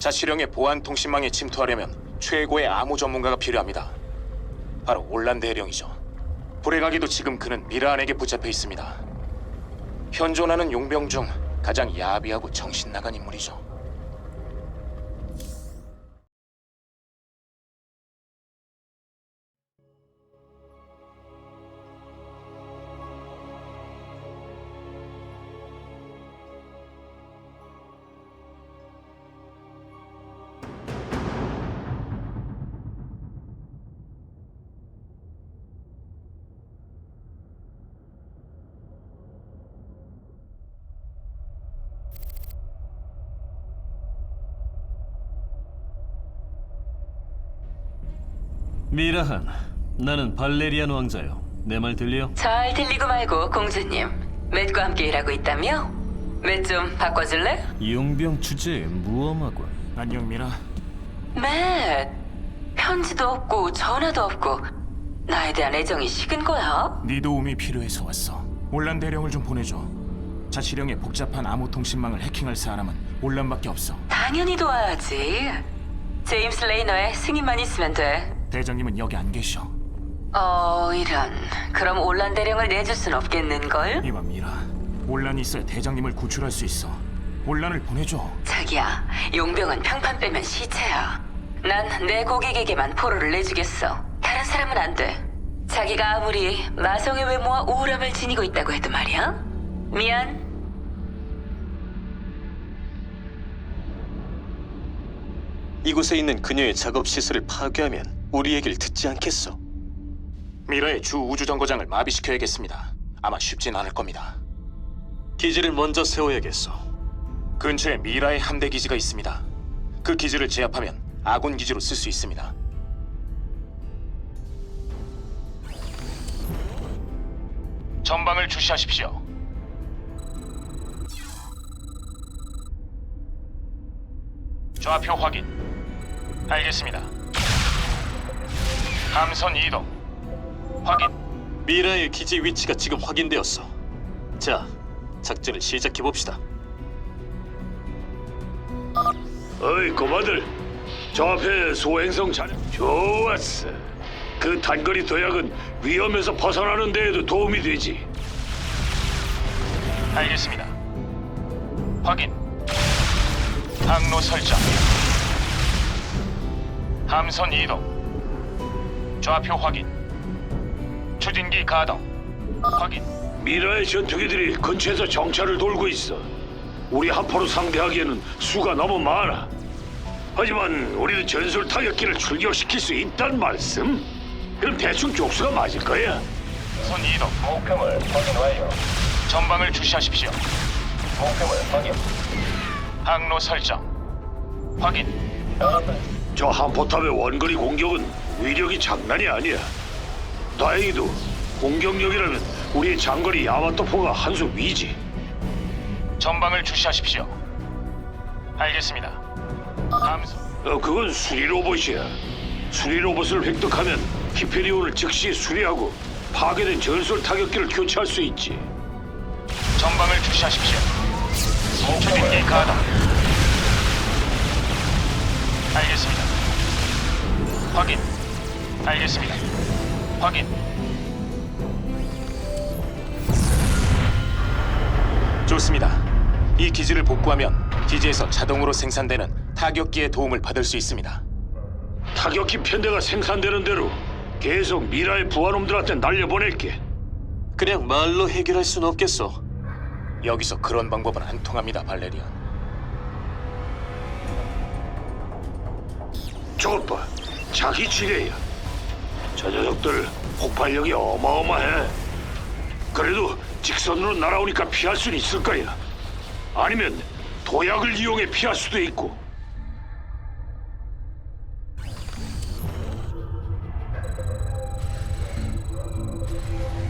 자치령의 보안 통신망에 침투하려면 최고의 암호 전문가가 필요합니다. 바로 올란 대령이죠. 불에 가기도 지금 그는 미라안에게 붙잡혀 있습니다. 현존하는 용병 중 가장 야비하고 정신 나간 인물이죠. 미라한, 나는 발레리안 왕자요. 내 말 들려? 잘 들리고 말고 공주님 맷과 함께 일하고 있다며? 맷 좀 바꿔줄래? 용병 주제에 무엄하군. 안녕 미라. 맷 편지도 없고 전화도 없고 나에 대한 애정이 식은 거야? 네 도움이 필요해서 왔어. 올란 대령을 좀 보내줘. 자치령의 복잡한 암호 통신망을 해킹할 사람은 올란밖에 없어. 당연히 도와야지 제임스 레이너의 승인만 있으면 돼 대장님은 여기 안 계셔. 어... 이런 그럼 올란 대령을 내줄 순 없겠는걸? 이봐 미라. 올란이 있어야 대장님을 구출할 수 있어. 올란을 보내줘. 자기야 용병은 평판 빼면 시체야 난 내 고객에게만 포로를 내주겠어 다른 사람은 안 돼 자기가 아무리 마성의 외모와 우울함을 지니고 있다고 해도 말이야 미안 이곳에 있는 그녀의 작업 시설을 파괴하면 우리 얘기를 듣지 않겠어. 미라의 주 우주 정거장을 마비시켜야겠습니다. 아마 쉽진 않을 겁니다. 기지를 먼저 세워야겠어. 근처에 미라의 함대 기지가 있습니다. 그 기지를 제압하면 아군 기지로 쓸 수 있습니다. 전방을 주시하십시오. 좌표 확인. 알겠습니다. 함선 이동. 확인. 미라의 기지 위치가 지금 확인되었어. 자, 작전을 시작해 봅시다. 어이 고마들 저 앞에 소행성 잘 좋았어 그 단거리 도약은 위험에서 벗어나는 데에도 도움이 되지 알겠습니다. 확인. 항로 설정. 함선 이동. 좌표 확인. 추진기 가동. 확인. 미라의 전투기들이 근처에서 정찰을 돌고 있어 우리 한포로 상대하기에는 수가 너무 많아 하지만 우리도 전술 타격기를 출격시킬 수 있단 말씀? 그럼 대충 족수가 맞을 거야 선 이동. 목표물 확인 완료. 전방을 주시하십시오. 목표물 확인. 항로 설정. 확인. 저 한포탑의 원거리 공격은 위력이 장난이 아니야. 다행히도 공격력이라면 우리의 장거리 야마토포가 한 수 위지. 전방을 주시하십시오. 알겠습니다. 함선. 어, 그건 수리 로봇이야. 수리 로봇을 획득하면 히페리온을 즉시 수리하고 파괴된 전술 타격기를 교체할 수 있지. 전방을 주시하십시오. 추진기 가동. 알겠습니다. 확인. 알겠습니다. 확인. 좋습니다. 이 기지를 복구하면 기지에서 자동으로 생산되는 타격기의 도움을 받을 수 있습니다. 타격기 편대가 생산되는 대로 계속 미라의 부하놈들한테 날려보낼게. 그냥 말로 해결할 순 없겠어. 여기서 그런 방법은 안 통합니다, 발레리안. 저것 봐. 자기 지뢰야. 저 녀석들 폭발력이 어마어마해. 그래도 직선으로 날아오니까 피할 수는 있을 거야. 아니면 도약을 이용해 피할 수도 있고.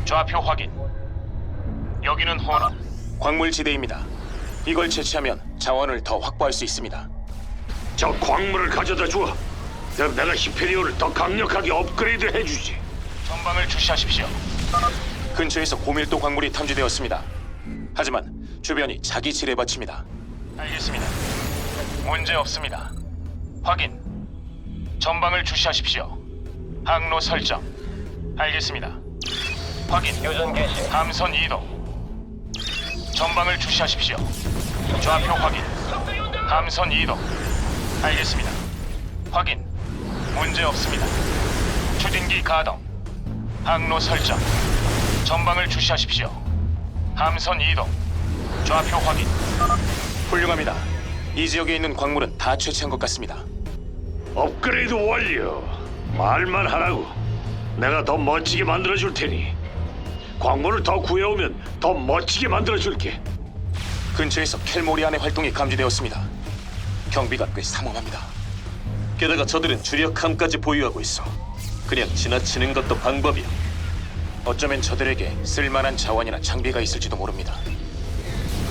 좌표 확인. 여기는 호너. 광물지대입니다. 이걸 채취하면 자원을 더 확보할 수 있습니다. 저 광물을 가져다 줘. 그럼 내가 히페리온을 더 강력하게 업그레이드 해주지. 전방을 주시하십시오. 근처에서 고밀도 광물이 탐지되었습니다. 하지만 주변이 자기 지뢰밭입니다. 알겠습니다. 문제 없습니다. 확인. 전방을 주시하십시오. 항로 설정. 알겠습니다. 확인. 교전 개시. 함선 이동. 전방을 주시하십시오. 좌표 확인. 함선 이동. 알겠습니다. 확인. 문제 없습니다. 추진기 가동. 항로 설정. 전방을 주시하십시오. 함선 이동. 좌표 확인. 훌륭합니다. 이 지역에 있는 광물은 다 채취한 것 같습니다. 업그레이드 완료. 말만 하라고. 내가 더 멋지게 만들어 줄 테니. 광물을 더 구해오면 더 멋지게 만들어 줄게. 근처에서 켈모리안의 활동이 감지되었습니다. 경비가 꽤 삼엄합니다. 게다가 저들은 주력함까지 보유하고 있어. 그냥 지나치는 것도 방법이야. 어쩌면 저들에게 쓸만한 자원이나 장비가 있을지도 모릅니다.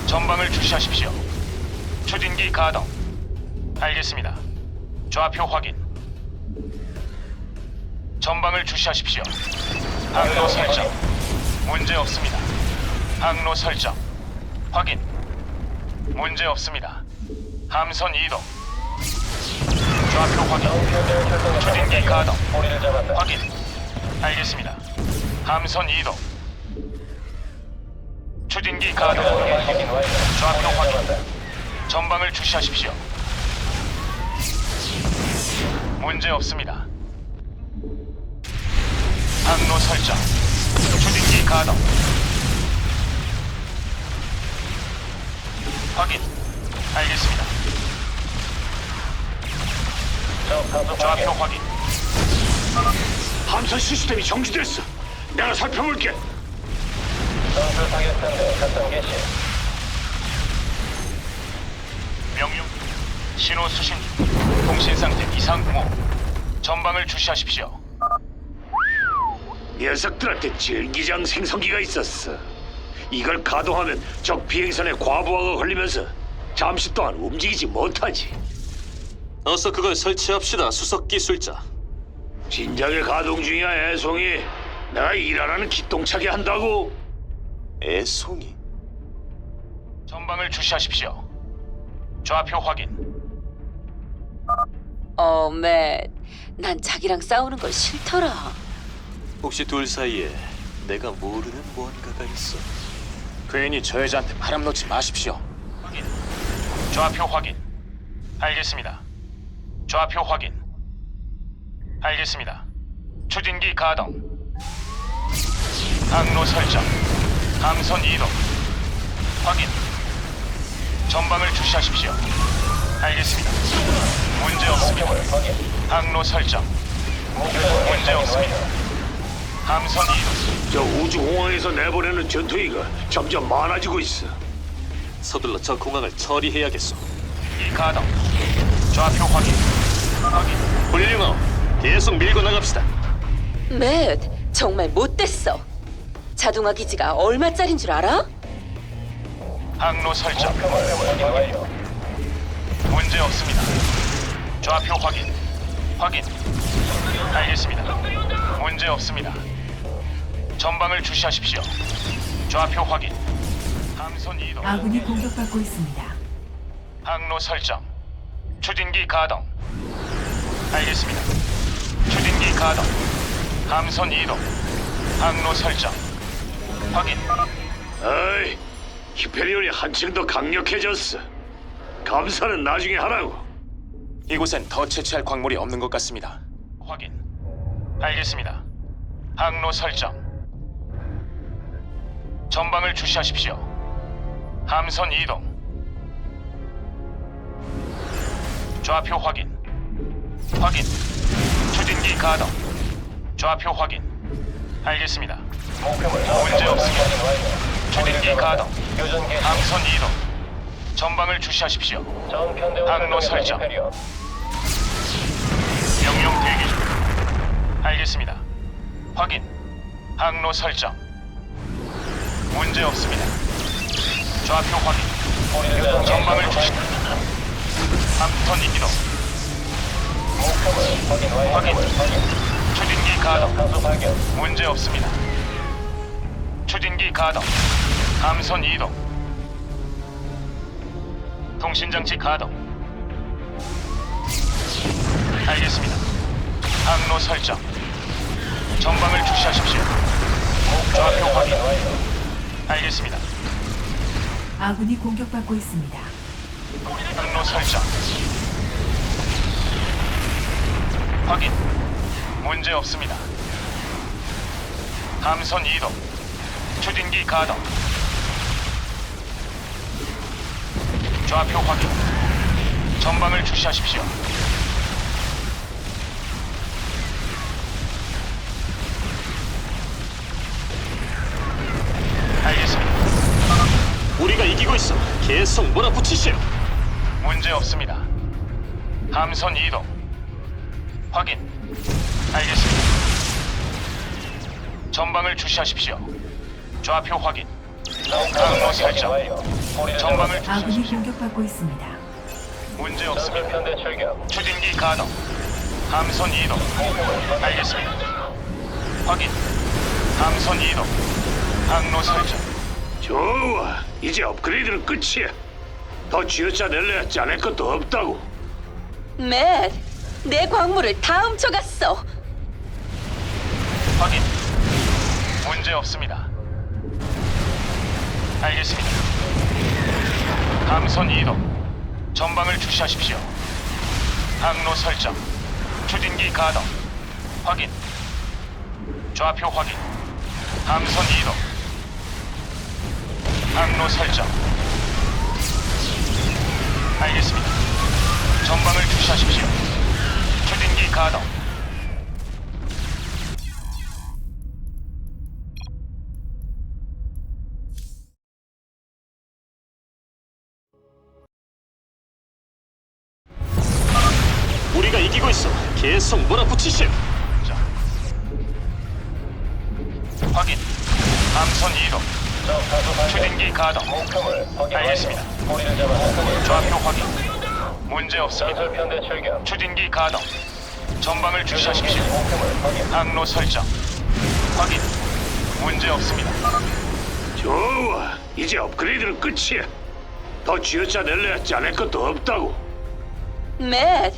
전방을 주시하십시오. 추진기 가동. 알겠습니다. 좌표 확인. 전방을 주시하십시오. 항로 설정. 문제 없습니다. 항로 설정. 확인. 문제 없습니다. 함선 이동. 좌표 확인. 추진기 가동. 확인. 알겠습니다. 함선 이동. 추진기 가동. 좌표 확인. 전방을 주시하십시오. 문제 없습니다. 항로 설정. 추진기 가동. 확인. 알겠습니다. 좌표 확인. 함선 시스템이 정지됐어. 내가 살펴볼게. 명령 신호 수신 중. 통신 상태 이상 공호 전방을 주시하십시오. 녀석들한테 질기장 생성기가 있었어. 이걸 가동하면 적 비행선에 과부하가 걸리면서 잠시 동안 움직이지 못하지. 어서 그걸 설치합시다, 수석 기술자. 진작에 가동 중이야 애송이. 내가 일하라는 기똥차게 한다고. 애송이. 전방을 주시하십시오. 좌표 확인. 어, 맷. 난 자기랑 싸우는 걸 싫더라. 혹시 둘 사이에 내가 모르는 무언가가 있어? 괜히 저 여자한테 바람 놓지 마십시오. 확인. 좌표 확인. 알겠습니다. 좌표 확인. 알겠습니다. 추진기 가동. 항로 설정. 함선 이동. 확인. 전방을 주시하십시오. 알겠습니다. 문제 없습니다. 항로 설정. 문제 없습니다. 함선 이동. 저 우주 공항에서 내보내는 전투기가 점점 많아지고 있어. 서둘러 저 공항을 처리해야겠어. 이 가동. 좌표 확인. 확인. 훌륭하오. 계속 밀고 나갑시다. 맷, 정말 못됐어. 자동화 기지가 얼마짜린 줄 알아? 항로 설정. 문제 없습니다. 좌표 확인. 확인. 알겠습니다. 문제 없습니다. 전방을 주시하십시오. 좌표 확인. 함선 이동. 아군이 공격받고 있습니다. 항로 설정. 추진기 가동. 알겠습니다. 추진기 가동. 함선 이동. 항로 설정. 확인. 어이, 히페리온이 한층 더 강력해졌어. 감사는 나중에 하라고. 이곳엔 더 채취할 광물이 없는 것 같습니다. 확인. 알겠습니다. 항로 설정. 전방을 주시하십시오. 함선 이동. 좌표 확인. 확인. 추진기 가동. 좌표 확인. 알겠습니다. 문제 없습니다. 추진기 가동. 함선 이동. 전방을 주시하십시오. 항로 설정. 명령 대기 중. 알겠습니다. 확인. 항로 설정. 문제 없습니다. 좌표 확인. 전방을 주시. 함턴 이동. 확인. 추진기 가동. 문제 없습니다. 추진기 가동. 함선 이동. 통신장치 가동. 알겠습니다. 항로 설정. 전방을 주시하십시오. 좌표 확인. 알겠습니다. 아군이 공격받고 있습니다. 항로 설정. 확인. 문제 없습니다. 함선 이동. 추진기 가동. 좌표 확인. 전방을 주시하십시오. 알겠습니다. 우리가 이기고 있어. 계속 몰아붙이시오. 문제 없습니다. 함선 이동. 확인. 알겠습니다. 전방을 주시하십시오. 좌표 확인. 항로 설정. 전방을 아군이 주시하십시오. 공격받고 있습니다. 문제 없습니다. 추진기 가동. 함선 이동. 알겠습니다. 확인. 함선 이동. 항로 설정. 좋아. 이제 업그레이드는 끝이야. 더 쥐어짜낼래야 짜낼 것도 없다고. 맷, 내 광물을 다 훔쳐갔어. 확인. 문제 없습니다. 알겠습니다. 함선 이동. 전방을 주시하십시오. 항로 설정. 추진기 가동. 확인. 좌표 확인. 함선 이동. 항로 설정. 알겠습니다. 전방을 주시하십시오. 추진기 가동. 우리가 이기고 있어. 계속 몰아붙이시오. 자. 확인. 함선 이동. 추진기 가동. 알겠습니다. 좌표 확인. 문제 없습니다. 추진기 가동. 전방을 주시하십시오. 항로 설정. 확인. 문제 없습니다. 좋아. 이제 업그레이드는 끝이야. 더 쥐어짜낼래야 짜낼 것도 없다고. 맷,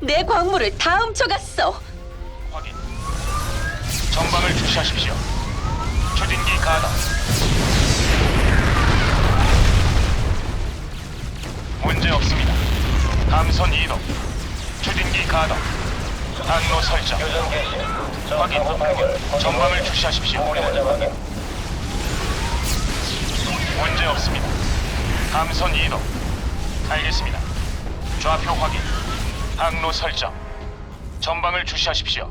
내 광물을 다 훔쳐갔어. 확인. 전방을 주시하십시오. 추진기 가동. 문제 없습니다. 함선 이동. 추진기 가동. 항로 설정. 확인. 전방을 주시하십시오. 문제 없습니다. 함선 이동. 알겠습니다. 좌표 확인. 항로 설정. 전방을 주시하십시오.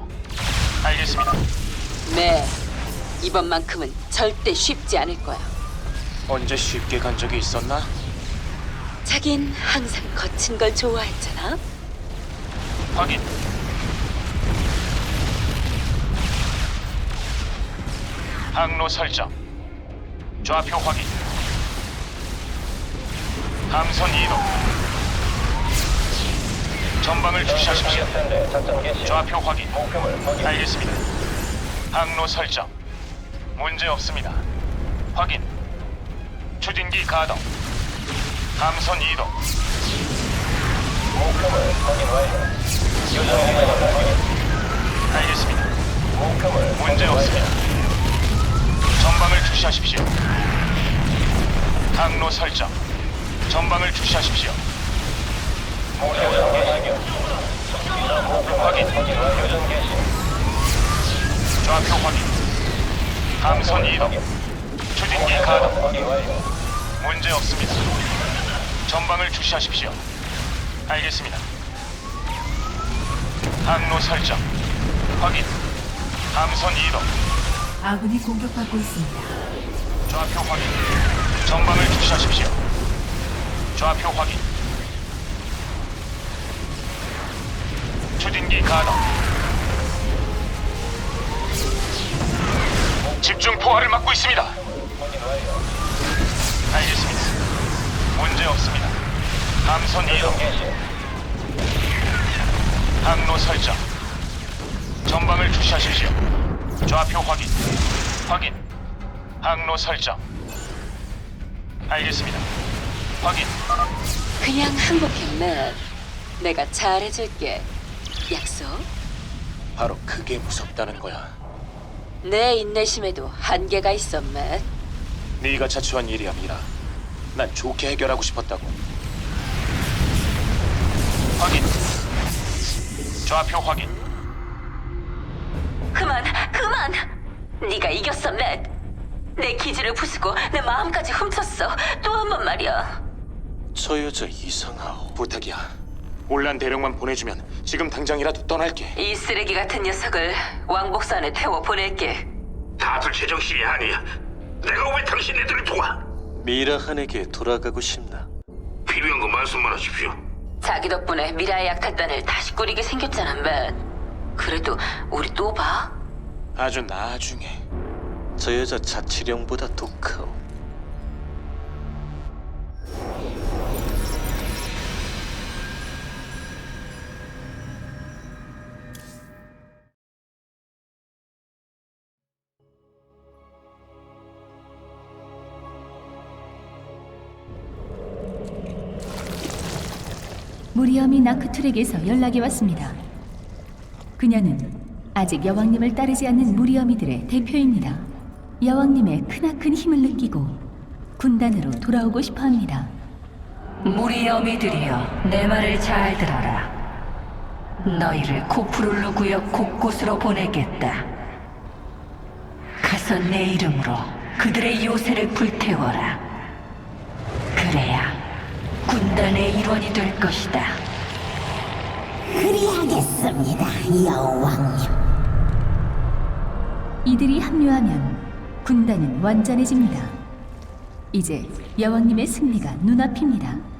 알겠습니다. 맷, 이번만큼은 절대 쉽지 않을 거야. 언제 쉽게 간 적이 있었나? 자긴 항상 거친 걸 좋아했잖아. 확인. 항로 설정. 좌표 확인. 함선 이동. 전방을 주시하십시오. 좌표 확인. 알겠습니다. 항로 설정. 문제 없습니다. 확인. 추진기 가동. 함선 이동. 알겠습니다. 문제 없습니다. 전방을 주시하십시오. 항로 설정. 전방을 주시하십시오. 확인. 좌표 확인. 함선 이동. 추진기 가동. 문제 없습니다. 전방을 주시하십시오. 알겠습니다. 항로 설정. 확인. 함선 이동. 아군이 공격받고 있습니다. 좌표 확인. 전방을 주시하십시오. 좌표 확인. 추진기 가동. 집중 포화를 막고 있습니다. 알겠습니다. 문제 없습니다. 함선 이동. 항로 설정. 전방을 주시하십시오. 좌표 확인. 확인. 항로 설정. 알겠습니다. 확인. 그냥 항복해, 맷. 내가 잘해줄게. 약속. 바로 그게 무섭다는 거야. 내 인내심에도 한계가 있어, 맷. 네가 자초한 일이야, 미라. 난 좋게 해결하고 싶었다고. 확인. 좌표 확인. 그만, 그만. 네가 이겼어, 맷. 내 기지를 부수고 내 마음까지 훔쳤어. 또 한 번 말이야. 저 여자 이상하오. 부탁이야. 올란 대령만 보내주면 지금 당장이라도 떠날게. 이 쓰레기 같은 녀석을 왕복선에 태워 보낼게. 다들 제정신이 아니야. 내가 왜 당신네들을 도와? 미라한에게 돌아가고 싶나? 필요한 거 말씀만 하십시오. 자기 덕분에 미라의 약탈단을 다시 꾸리게 생겼잖아, 맷. 그래도 우리 또 봐. 아주 나중에. 저 여자 자치령보다 독하오. 무리엄이 나크툴에게서 연락이 왔습니다. 그녀는 아직 여왕님을 따르지 않는 무리엄이들의 대표입니다. 여왕님의 크나큰 힘을 느끼고 군단으로 돌아오고 싶어 합니다. 무리 어미들이여 내 말을 잘 들어라 너희를 코프룰루 구역 곳곳으로 보내겠다 가서 내 이름으로 그들의 요새를 불태워라 그래야 군단의 일원이 될 것이다 그리하겠습니다, 여왕님. 이들이 합류하면 군단은 완전해집니다. 이제 여왕님의 승리가 눈앞입니다.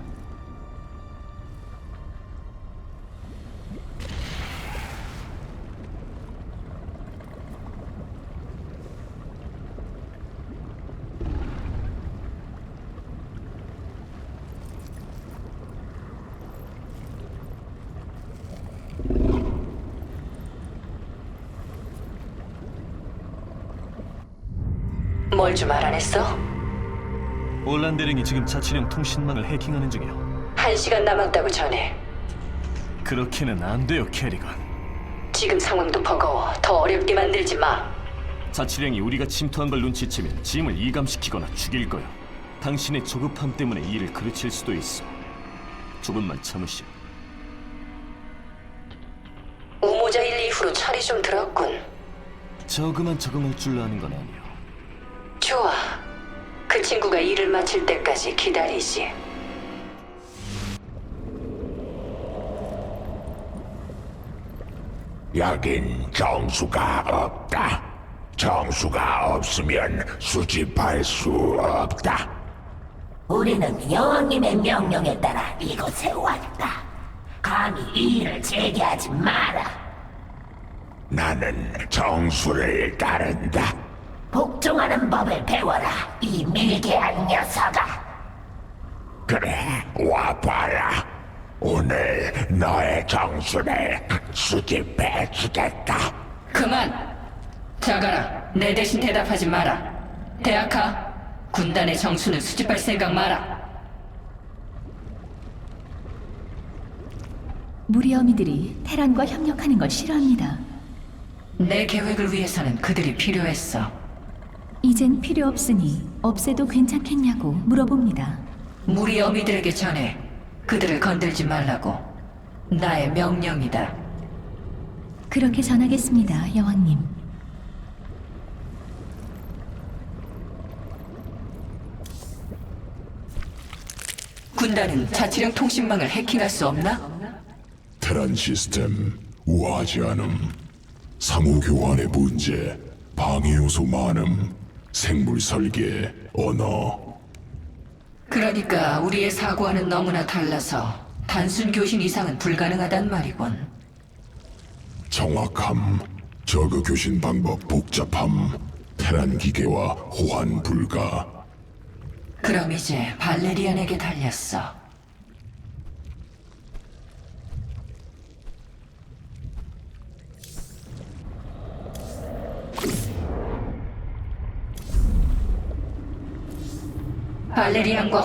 뭘좀 알아냈어? 올란 대령이 지금 자치령 통신망을 해킹하는 중이요. 한 시간 남았다고 전해 그렇게는 안 돼요, 캐리건. 지금 상황도 버거워 더 어렵게 만들지 마 자치령이 우리가 침투한 걸 눈치채면 짐을 이감시키거나 죽일 거요. 당신의 조급함 때문에 일을 그르칠 수도 있어. 조금만 참으시오. 우모자 일 이후로 철이 좀 들었군 저그만 적응할 줄 아는 건 아니오. 친구가 일을 마칠 때까지 기다리지 여긴 정수가 없다. 정수가 없으면 수집할 수 없다. 우리는 여왕님의 명령에 따라 이곳에 왔다. 감히 이 일을 제기하지 마라. 나는 정수를 따른다. 복종하는 법을 배워라, 이 밀개한 녀석아. 그래, 와봐라. 오늘 너의 정수를 수집해 주겠다. 그만! 자가라, 내 대신 대답하지 마라. 대학하, 군단의 정수는 수집할 생각 마라. 무리엄이들이 테란과 협력하는 걸 싫어합니다. 내 계획을 위해서는 그들이 필요했어. 이젠 필요 없으니 없애도 괜찮겠냐고 물어봅니다. 무리 어미들에게 전해 그들을 건들지 말라고. 나의 명령이다. 그렇게 전하겠습니다, 여왕님. 군단은 자치령 통신망을 해킹할 수 없나? 테란 시스템 우아하지 않음. 상호 교환의 문제, 방해 요소 많음, 생물 설계, 언어. 그러니까 우리의 사고와는 너무나 달라서 단순 교신 이상은 불가능하단 말이군. 정확함, 저그 교신 방법 복잡함, 테란 기계와 호환 불가. 그럼 이제 발레리안에게 달렸어. 발레리안과